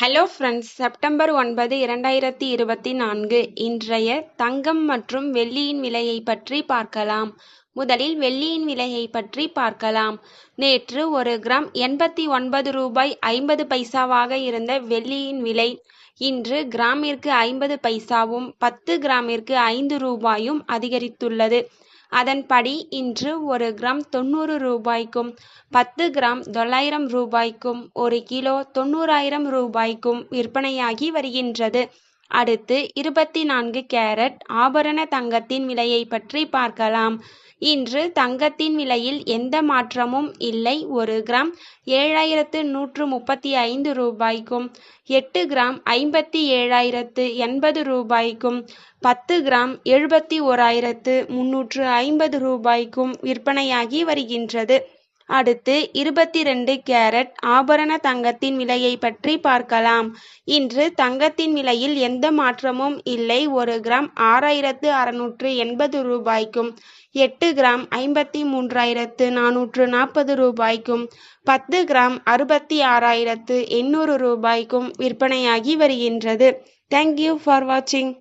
Hello friends September ஒன்பது இரண்டாயிரத்தி இருபத்தி நான்கு. இன்றைய தங்கம் மற்றும் வெள்ளியின் விலையை பற்றி பார்க்கலாம். முதலில் வெள்ளியின் விலையை பற்றி பார்க்கலாம். நேற்று ஒரு கிராம் எண்பத்தி ஒன்பது ரூபாய் ஐம்பது பைசாவாக இருந்த வெள்ளியின் விலை இன்று கிராமிற்கு ஐம்பது பைசாவும் பத்து கிராமிற்கு ஐந்து ரூபாயும் அதிகரித்துள்ளது. அதன்படி இன்று ஒரு கிராம் தொண்ணூறு ரூபாய்க்கும் பத்து கிராம் தொள்ளாயிரம் ரூபாய்க்கும் ஒரு கிலோ தொண்ணூறாயிரம் ரூபாய்க்கும் விற்பனையாகி வருகின்றது. அடுத்து இருபத்தி நான்கு கேரட் ஆபரண தங்கத்தின் விலையை பற்றி பார்க்கலாம். இன்று தங்கத்தின் விலையில் எந்த மாற்றமும் இல்லை. ஒரு கிராம் ஏழாயிரத்து நூற்று முப்பத்தி ஐந்து ரூபாய்க்கும் எட்டு கிராம் ஐம்பத்தி ஏழாயிரத்து எண்பது ரூபாய்க்கும் பத்து கிராம் எழுபத்தி ஓராயிரத்து முன்னூற்று ஐம்பது ரூபாய்க்கும் விற்பனையாகி வருகின்றது. அடுத்து இருபத்தி ரெண்டு கேரட் ஆபரண தங்கத்தின் விலையை பற்றி பார்க்கலாம். இன்று தங்கத்தின் விலையில் எந்த மாற்றமும் இல்லை. ஒரு கிராம் ஆறாயிரத்து அறுநூற்று எண்பது ரூபாய்க்கும் எட்டு கிராம் ஐம்பத்தி மூன்றாயிரத்து நானூற்று நாற்பது ரூபாய்க்கும் பத்து கிராம் அறுபத்தி ஆறாயிரத்து எண்ணூறு ரூபாய்க்கும் விற்பனையாகி வருகின்றது. தேங்க்யூ ஃபார் வாட்சிங்